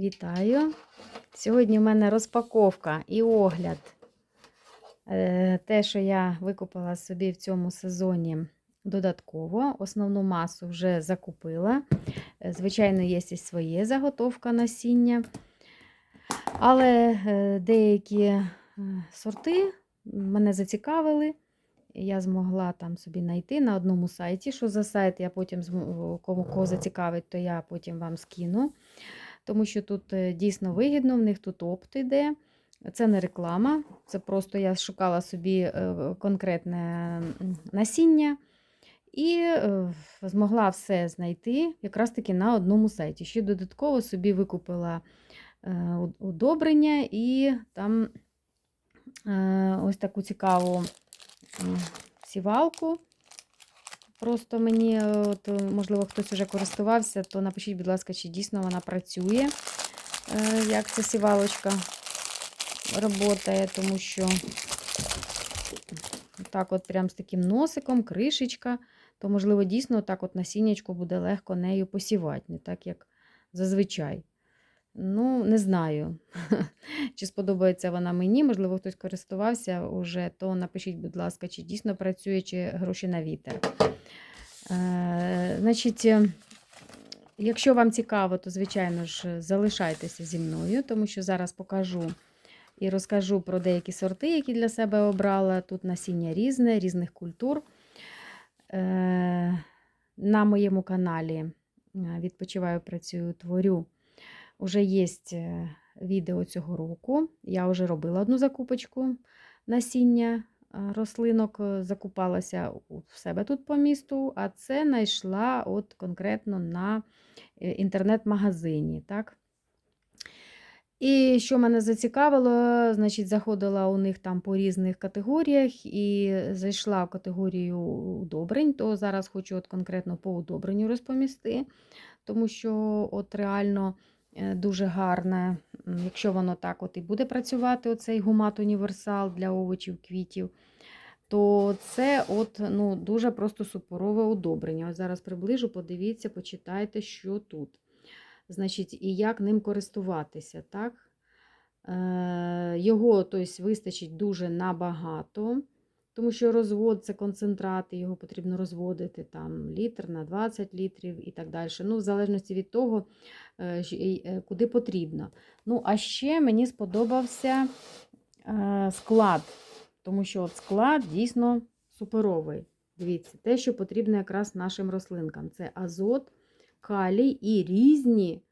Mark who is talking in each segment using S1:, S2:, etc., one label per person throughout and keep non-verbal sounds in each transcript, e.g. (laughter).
S1: Вітаю! Сьогодні в мене розпаковка і огляд. Е, Те, що я викупила собі в цьому сезоні додатково. Основну масу вже закупила. Е, Звичайно, є і своє заготовка насіння. Але е, деякі сорти мене зацікавили. Я змогла там собі знайти на одному сайті. Що за сайт, я потім кому кого зацікавить, то я потім вам скину тому що тут е, дійсно вигідно, в них тут опт іде. Це не реклама, це просто я шукала собі е, конкретне насіння і е, змогла все знайти якраз таки на одному сайті. Ще додатково собі викупила удобрення і там ось таку цікаву сівалку. Просто мені, е, от, е, можливо, хтось вже користувався, то напишіть, будь ласка, чи дійсно вона працює, е, як ця сівалочка працює, тому що так от прям з таким носиком, кришечка, то, можливо, дійсно так от насіннячку буде легко нею посівати, не так, як зазвичай. Ну, не знаю, (laughs) чи сподобається вона мені, можливо, хтось користувався уже, то напишіть, будь ласка, чи дійсно працює, чи гроші на вітер. Е, Значить, е, якщо вам цікаво, то, звичайно ж, залишайтеся зі мною, тому що зараз покажу і розкажу про деякі сорти, які для себе обрала. Тут насіння різне, різних культур. Е, На моєму каналі е, відпочиваю, працюю, творю. Уже є відео цього року. Я вже робила одну закупочку насіння рослинок, е, закупалася в себе тут по місту, а це знайшла от конкретно на е, інтернет-магазині. Так? І що мене зацікавило, значить, заходила у них там по різних категоріях і зайшла в категорію удобрень, то зараз хочу от конкретно по удобренню розповісти, тому що от реально дуже гарне, якщо воно так от і буде працювати, оцей гумат універсал для овочів, квітів, то це от, ну, дуже просто суперове удобрення. Ось зараз приближу, подивіться, почитайте, що тут. Значить, і як ним користуватися, так? Е, Його тобто, вистачить дуже набагато, тому що розвод це концентрати, його потрібно розводити там літр на 20 літрів і так далі. Ну, в залежності від того, е, е, куди потрібно. Ну, а ще мені сподобався е, склад, тому що от склад дійсно суперовий. Дивіться, те, що потрібно якраз нашим рослинкам: це азот, калій і різні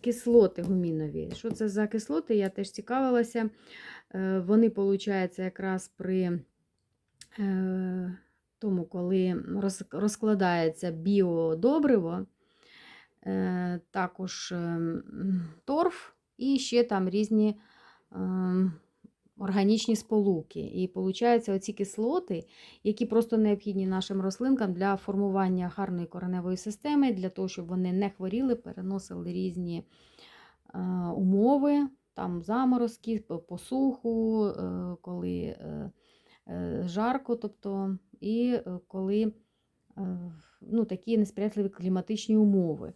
S1: кислоти гумінові. Що це за кислоти? Я теж цікавилася. Вони, виходить, якраз при тому, коли розкладається біодобриво, е, також ем, торф і ще там різні ем, органічні сполуки. І виходить, оці кислоти, які просто необхідні нашим рослинкам для формування гарної кореневої системи, для того, щоб вони не хворіли, переносили різні е, умови, там заморозки, посуху, е, коли е, е, жарко, тобто, і е, коли е, ну, такі несприятливі кліматичні умови.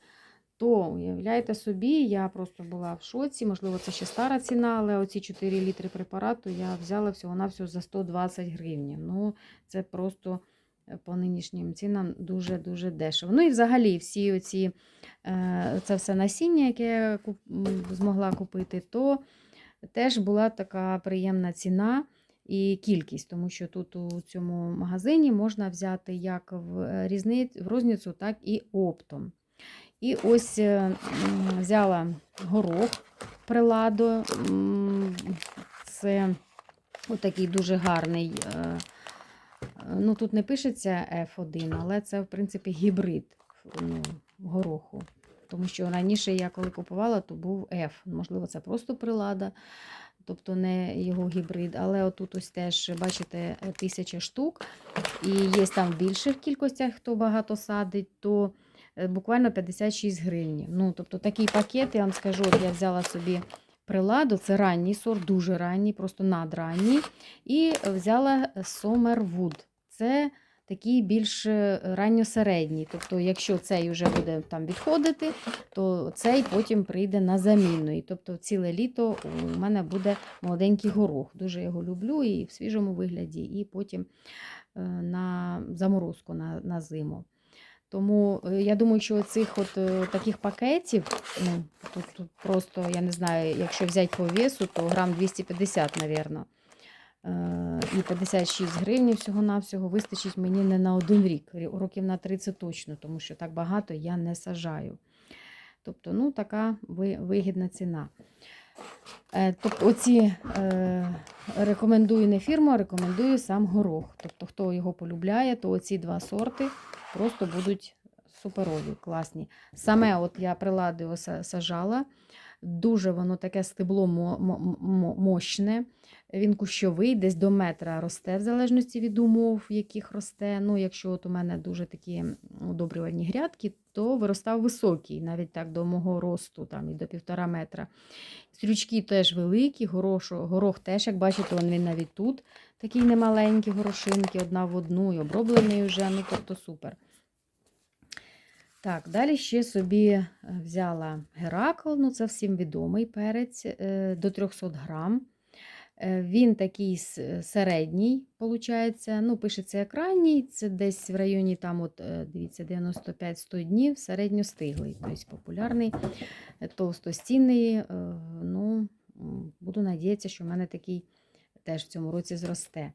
S1: То, уявляєте собі, я просто була в шоці, можливо, це ще стара ціна, але оці 4 літри препарату я взяла всього-навсього за 120 гривень. Ну, це просто е, по нинішнім цінам дуже-дуже дешево. Ну і взагалі всі оці, е, це все насіння, яке я змогла купити, то теж була така приємна ціна і кількість, тому що тут у цьому магазині можна взяти як в, е, розницю, так і оптом. І ось е, взяла горох приладу. Це отакий дуже гарний. е, Ну, тут не пишеться F1, але це, в принципі, гібрид ну, гороху. Тому що раніше я коли купувала, то був F. Можливо, це просто прилада, тобто не його гібрид. Але отут ось теж, бачите, е, тисяча штук. І є там в більших кількостях, хто багато садить, то е, буквально 56 гривень. Ну, тобто такий пакет, я вам скажу, от я взяла собі приладу, це ранній сорт, дуже ранній, просто надранній. І взяла Summerwood. Це такий більш е, ранньосередній. Тобто, якщо цей вже буде там відходити, то цей потім прийде на заміну. І тобто ціле літо у мене буде молоденький горох. Дуже його люблю і в свіжому вигляді, і потім е, на заморозку на, на зиму. Тому е, я думаю, що цих от таких пакетів, ну, тут, тут просто, я не знаю, якщо взяти по весу, то грам 250, мабуть. І 56 гривень всього-навсього вистачить мені не на один рік, років на 30 точно, тому що так багато я не сажаю. Тобто, ну, така вигідна ціна. Тобто, оці е, рекомендую не фірму, а рекомендую сам горох. Тобто, хто його полюбляє, то оці два сорти просто будуть суперові, класні. Саме от я прилади сажала. Дуже воно таке стебло мо- мо- мо- мощне. Він кущовий, десь до метра росте, в залежності від умов, в яких росте. Ну, якщо от у мене дуже такі удобрювальні грядки, то виростав високий, навіть так до мого росту, там і до півтора метра. Стрючки теж великі, горошу, горох теж, як бачите, він навіть тут такий немаленький горошинки, одна в одну, і оброблений вже, ну тобто супер. Так, далі ще собі е, взяла Геракл, ну це всім відомий перець е, до 300 грам. Е, Він такий середній, виходить. Ну, пишеться як ранній, це десь в районі там, от, е, дивіться, 95-100 днів, середньостиглий, тобто популярний, е, товстостінний. е, Ну, буду надіятися, що в мене такий теж в цьому році зросте.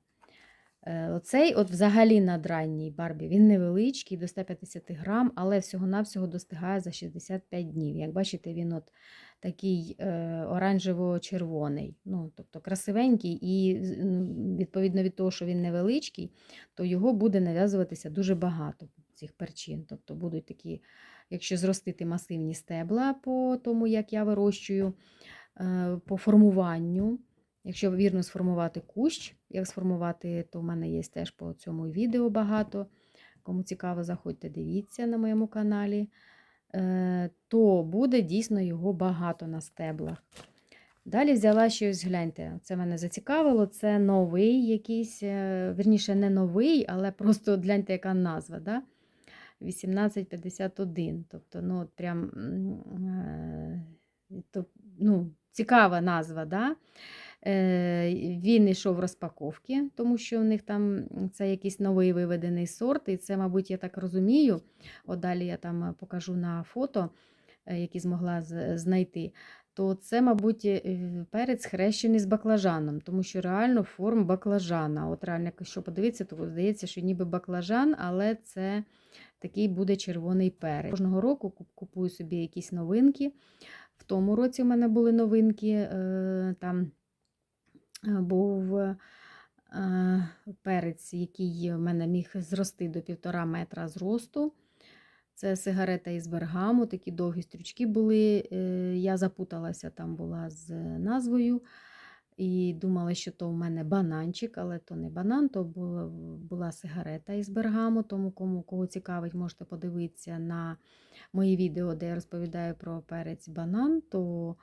S1: Е, Оцей от взагалі надранній Барбі, він невеличкий, до 150 грам, але всього-навсього достигає за 65 днів. Як бачите, він от такий е, оранжево-червоний, ну, тобто красивенький, і ну, відповідно від того, що він невеличкий, то його буде нав'язуватися дуже багато цих перчин. Тобто будуть такі, якщо зростити масивні стебла по тому, як я вирощую, е, по формуванню. Якщо вірно сформувати кущ, як сформувати, то в мене є теж по цьому відео багато. Кому цікаво, заходьте, дивіться на моєму каналі. Е, То буде дійсно його багато на стеблах. Далі взяла щось, гляньте, це мене зацікавило. Це новий якийсь, е, верніше, не новий, але просто гляньте, яка назва. Да? 1851. Тобто, ну, от прям е, то, ну, цікава назва. Да? Е, Він йшов розпаковки, тому що в них там це якийсь новий виведений сорт, і це, мабуть, я так розумію. От далі я там е, покажу на фото, е, які змогла знайти. То це, мабуть, перець хрещений з баклажаном, тому що реально форм баклажана. От реально, якщо подивитися, то здається, що ніби баклажан, але це такий буде червоний перець. Кожного року купую собі якісь новинки. В тому році у мене були новинки. Там був е, перець, який в мене міг зрости до півтора метра зросту. Це сигарета із бергаму, такі довгі стрічки були. Е, Я запуталася там була з назвою і думала, що то в мене бананчик, але то не банан, то була, була сигарета із бергаму. Тому кому кого цікавить, можете подивитися на мої відео, де я розповідаю про перець банан. то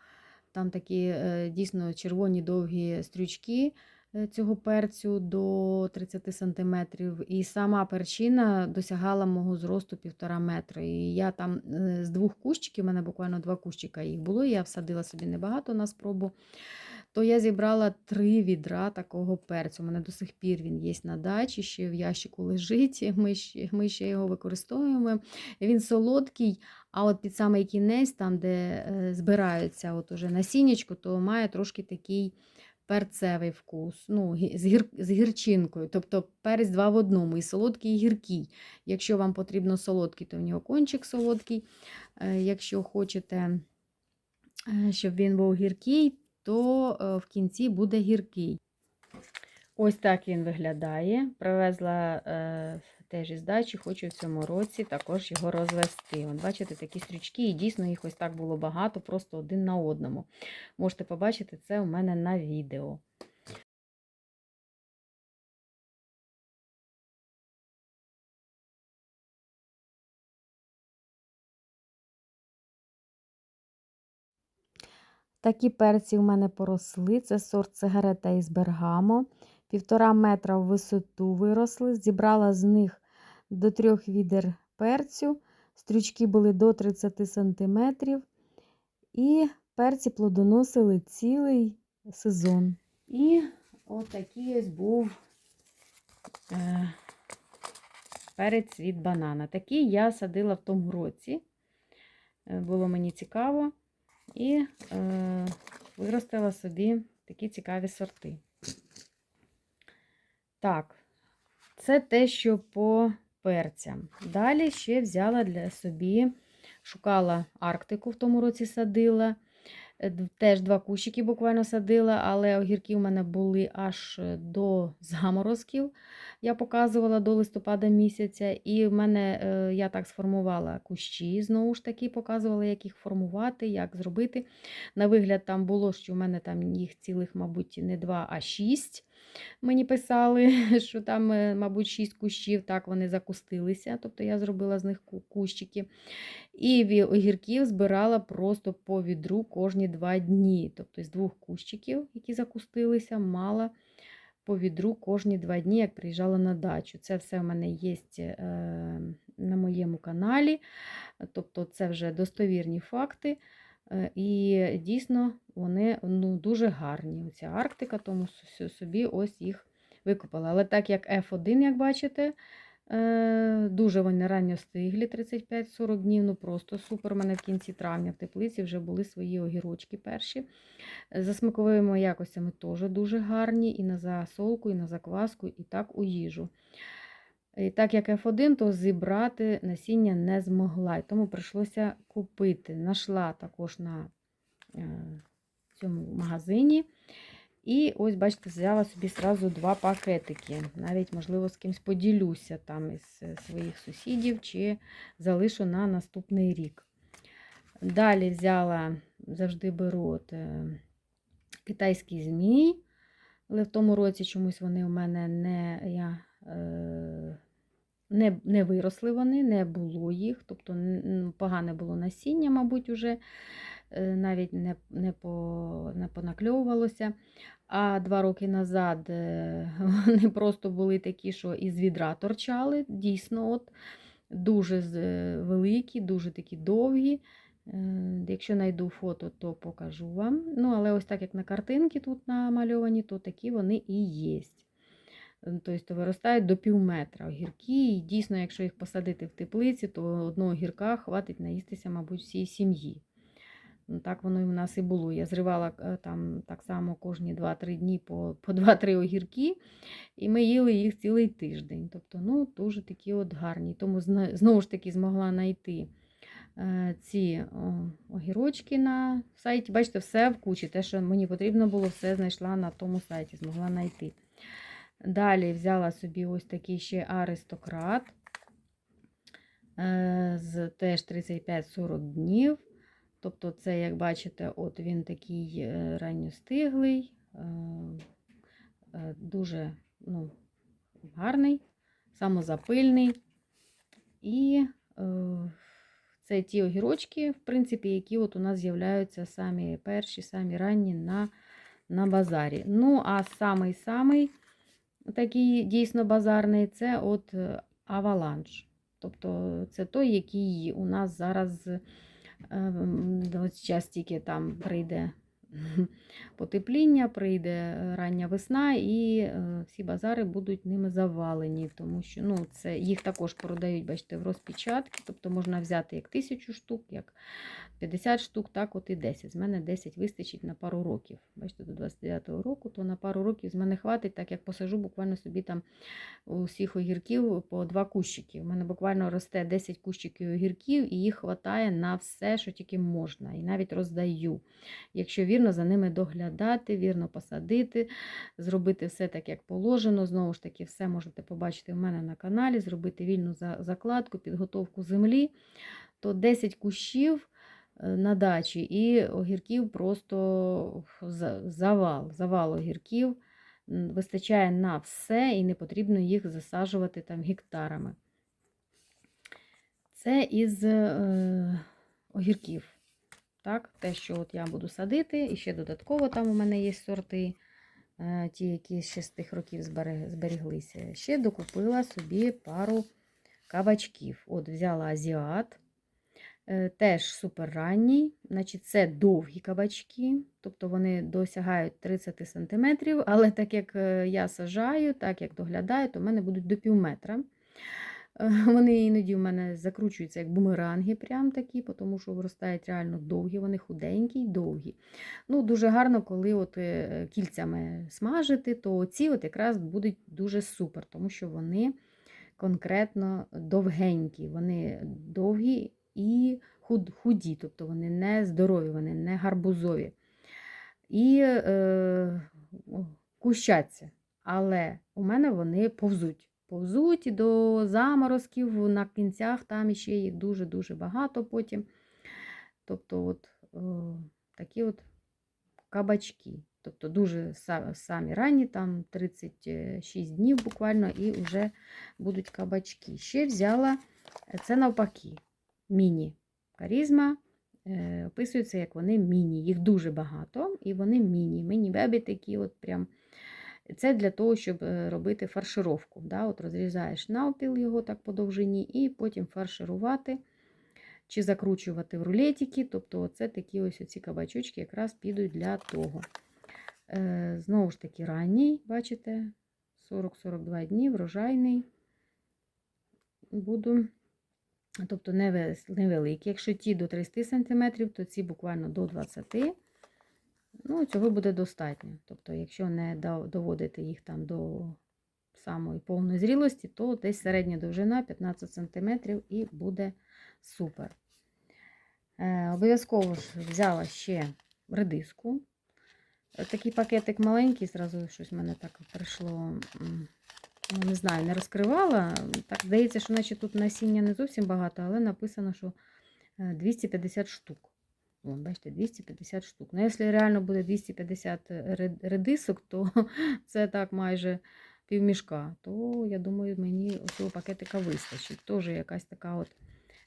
S1: там такі е, дійсно червоні довгі стрючки е, цього перцю до 30 см. І сама перчина досягала мого зросту півтора метра. І я там е, з двох кущиків, у мене буквально два кущика їх було, я всадила собі небагато на спробу. То я зібрала три відра такого перцю. У мене до сих пір він є на дачі, ще в ящику лежить. (laughs) Ми ще, ми ще його використовуємо. Він солодкий, а от під самий кінець, там, де е, збираються от уже насіннячко, то має трошки такий перцевий вкус, ну, з, гір, з гірчинкою. Тобто перець два в одному, і солодкий, і гіркий. Якщо вам потрібно солодкий, то в нього кончик солодкий. Е, Якщо хочете, е, щоб він був гіркий, то в кінці буде гіркий. Ось так він виглядає. Привезла теж із дачі, хочу в цьому році також його розвести. От бачите, такі стрічки, і дійсно їх ось так було багато, просто один на одному. Можете побачити це у мене на відео. Такі перці в мене поросли. Це сорт сигарета із бергамо. Півтора метра в висоту виросли. Зібрала з них до трьох відер перцю. Стрючки були до 30 см. І перці плодоносили цілий сезон. І отакий ось був е, перець від банана. Такий я садила в тому році. Е, Було мені цікаво. І е, виростила собі такі цікаві сорти. Так, це те, що по перцям. Далі ще взяла для собі, шукала Арктику в тому році садила. Е, Теж два кущики буквально садила, але огірки в мене були аж е, до заморозків. Я показувала до листопада місяця. І в мене е, я так сформувала кущі, знову ж таки, показувала, як їх формувати, як зробити. На вигляд, там було, що в мене там їх цілих, мабуть, не два, а шість. Мені писали, (laughs) що там, е, мабуть, шість кущів, так вони закустилися. Тобто я зробила з них кущики. І огірків збирала просто по відру кожні два дні. Тобто з двох кущиків, які закустилися, мала по відру кожні два дні, як приїжджала на дачу. Це все в мене є е, на моєму каналі. Тобто це вже достовірні факти. Е, І дійсно вони ну, дуже гарні. Оця Арктика, тому собі ось їх викопала. Але так як F1, як бачите, е, дуже вони ранньо стиглі, 35-40 днів, ну просто супер. У мене в кінці травня в теплиці вже були свої огірочки перші. Е, За смаковими якостями теж дуже гарні, і на засолку, і на закваску, і так у їжу. І так як F1, то зібрати насіння не змогла, і тому прийшлося купити. Нашла також на е, цьому магазині. І ось, бачите, взяла собі зразу два пакетики. Навіть, можливо, з кимось поділюся там із е, своїх сусідів чи залишу на наступний рік. Далі взяла, завжди беру от, е, китайський змій, але в тому році чомусь вони у мене не, я, е, не, не виросли вони, не було їх, тобто погане було насіння, мабуть, уже навіть не, не, по, не понакльовувалося. А два роки назад е, (laughs) вони просто були такі, що із відра торчали. Дійсно, от, дуже е, великі, дуже такі довгі. Е, Якщо знайду фото, то покажу вам. Ну, але ось так як на картинці тут намальовані, то такі вони і є. Тобто виростають до пів метра огірки. І дійсно, якщо їх посадити в теплиці, то одного гірка хватить наїстися, мабуть, всій сім'ї. Ну, Так воно і в нас і було. Я зривала е, там так само кожні 2-3 дні по, по 2-3 огірки, і ми їли їх цілий тиждень. Тобто, ну, дуже такі от гарні. Тому знову ж таки змогла знайти е, ці огірочки на сайті. Бачите, все в кучі. Те, що мені потрібно було, все знайшла на тому сайті, змогла знайти. Далі взяла собі ось такий ще аристократ е, з теж 35-40 днів. Тобто, це, як бачите, от він такий е, ранньостиглий, е, е, дуже ну, гарний, самозапильний. І це ті огірочки, в принципі, які от у нас з'являються самі перші, самі ранні на, на базарі. Ну, а самий-самий такий дійсно базарний це от аваланж. Тобто це той, який у нас зараз ось час тільки там прийде потепління, прийде е, рання весна, і е, всі базари будуть ними завалені, тому що ну, це, їх також продають, бачите, в розпечатки, тобто можна взяти як тисячу штук, як 50 штук, так от і 10. З мене 10 вистачить на пару років. Бачите, до 29-го року, то на пару років з мене хватить, так як посажу буквально собі там усіх огірків по два кущики. У мене буквально росте 10 кущиків огірків, і їх вистачає на все, що тільки можна. І навіть роздаю. Якщо вірно за ними доглядати, вірно посадити, зробити все так, як положено. Знову ж таки, все можете побачити в мене на каналі, зробити вільну закладку, підготовку землі, то 10 кущів е, на дачі і огірків просто завал, завал огірків. Вистачає на все і не потрібно їх засаджувати там гектарами. Це із е, огірків. Так, те, що от я буду садити, і ще додатково там у мене є сорти. е, ті, які ще з тих років зберіглися. Ще докупила собі пару кабачків. От взяла азіат. Е, Теж суперранній, значить, це довгі кабачки, тобто вони досягають 30 см, але так як е, я сажаю, так як доглядаю, то в мене будуть до пів метра. (laughs) Вони іноді в мене закручуються як бумеранги, прям такі, тому що виростають реально довгі, вони худенькі й довгі. Ну, Дуже гарно, коли от е, кільцями смажити, то ці от якраз будуть дуже супер, тому що вони конкретно довгенькі, вони довгі і худі, тобто вони не здорові, вони не гарбузові. І е, кущаться. Але у мене вони повзуть. Повзуть до заморозків на кінцях, там іще їх дуже-дуже багато потім. Тобто, от е, такі от кабачки. Тобто дуже самі ранні, там 36 днів буквально, і вже будуть кабачки. Ще взяла е, це навпаки, міні. Карізма е, описується, як вони міні. Їх дуже багато, і вони міні. Міні-бебі такі от прям. Це для того, щоб е, робити фаршировку. Да? От розрізаєш навпіл його так по довжині, і потім фарширувати чи закручувати в рулетики. Тобто, це такі ось оці кабачочки якраз підуть для того. Е, знову ж таки, ранній, бачите, 40-42 дні, врожайний. Буду, тобто неве- невеликі. Якщо ті до 30 см, то ці буквально до 20 Ну, цього буде достатньо. Тобто, якщо не доводити їх там до самої повної зрілості, то десь середня довжина 15 см і буде супер. Е, обов'язково ж взяла ще редиску. Е, Такий пакетик маленький, зразу щось в мене так прийшло. Ну, не знаю, не розкривала. Так здається, що наче тут насіння не зовсім багато, але написано, що е, 250 штук. Вон, бачите, 250 штук. Ну, якщо реально буде 250 редисок, то (laughs) це так майже півмішка. То, я думаю, мені цього пакетика вистачить. Теж якась така от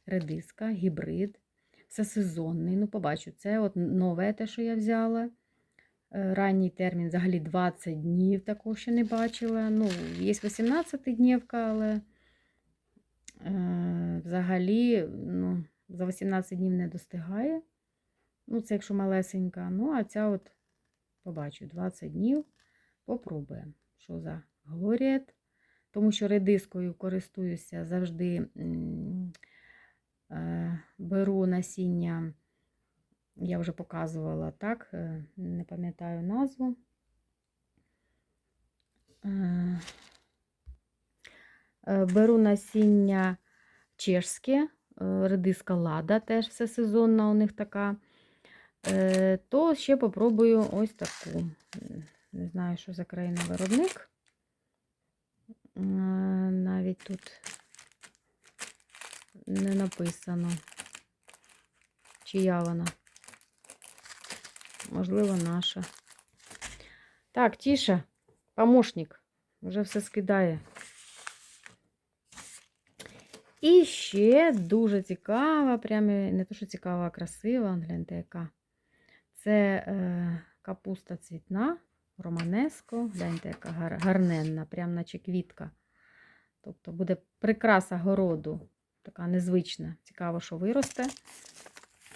S1: редиска, гібрид. Все сезонний. Ну, побачу, це от нове те, що я взяла. Е, Ранній термін взагалі 20 днів, такого ще не бачила. Ну, є 18 днівка, але е, взагалі ну, за 18 днів не достигає. Ну, це якщо малесенька. Ну, а ця от, побачу, 20 днів. Попробуємо, що за глоріет. Тому що редискою користуюся завжди. е, Беру насіння, я вже показувала так, е, не пам'ятаю назву. Е, Беру насіння чешське, редиска лада, теж все сезонна у них така. Е, То ще попробую ось таку. Не знаю, що за країна виробник. Е, Навіть тут не написано, чия вона. Можливо, наша. Так, Тіша, помощник, вже все скидає. І ще дуже цікава, прямо не то, що цікава, а красива, гляньте, яка. Це е, капуста цвітна, романеско. Гляньте, яка гар- гарненна, прям наче квітка. Тобто буде прикраса городу, така незвична. Цікаво, що виросте.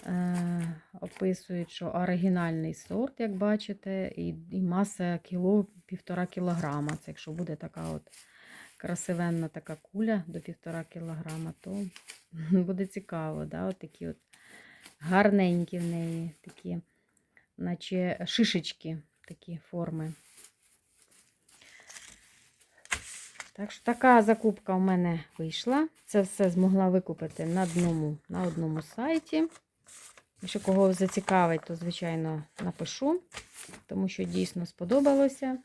S1: Е, описують, що оригінальний сорт, як бачите, і, і маса кіло, півтора кілограма. Це якщо буде така от красивенна така куля до півтора кілограма, то (laughs) буде цікаво. Да? От такі от гарненькі в неї, такі, наче шишечки, такі форми. Так що така закупка в мене вийшла. Це все змогла викупити на одному, на одному сайті. Якщо кого зацікавить, то, звичайно, напишу, тому що дійсно сподобалося.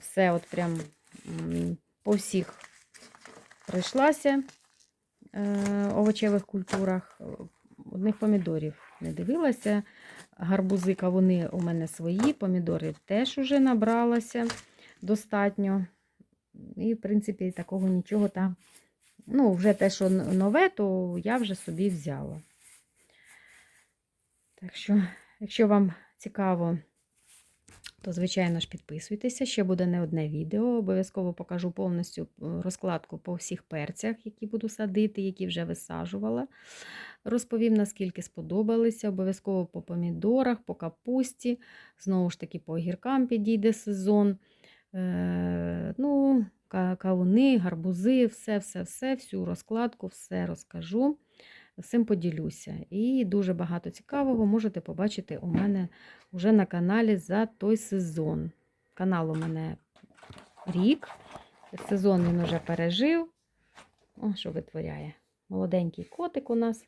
S1: Все от прям по всіх пройшлася е, овочевих культурах. Одних помідорів не дивилася. Гарбузика вони у мене свої, помідори теж уже набралася достатньо. І, в принципі, такого нічого там. Ну, вже те, що нове, то я вже собі взяла. Так що, якщо вам цікаво то, звичайно ж, підписуйтеся. Ще буде не одне відео. Обов'язково покажу повністю е, розкладку по всіх перцях, які буду садити, які вже висаджувала. Розповім, наскільки сподобалися. Обов'язково по помідорах, по капусті. Знову ж таки, по огіркам підійде сезон. Е, ну, кавуни, гарбузи, все, все, все, всю розкладку, все розкажу. Всім поділюся. І дуже багато цікавого можете побачити у мене вже на каналі за той сезон. Канал у мене рік. Сезон він уже пережив. О, що витворяє. Молоденький котик у нас.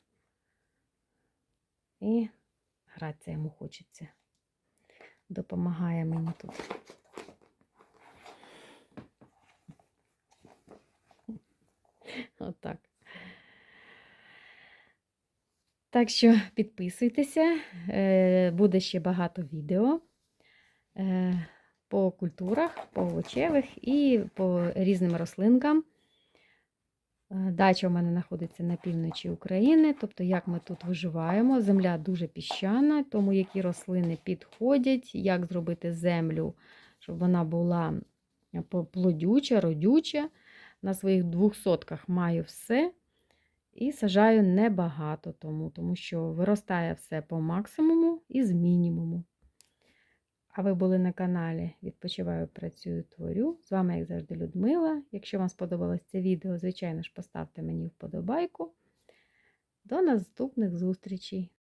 S1: І гратися йому хочеться. Допомагає мені тут. Отак. Так що підписуйтеся, е, буде ще багато відео е, по культурах, по овочевих і по різним рослинкам. Е, Дача у мене знаходиться на півночі України, тобто як ми тут виживаємо. Земля дуже піщана, тому які рослини підходять, як зробити землю, щоб вона була е, плодюча, родюча. На своїх двох сотках маю все. І сажаю небагато тому, тому що виростає все по максимуму і з мінімуму. А ви були на каналі Відпочиваю, працюю, творю. З вами, як завжди, Людмила. Якщо вам сподобалось це відео, звичайно ж, поставте мені вподобайку. До наступних зустрічей!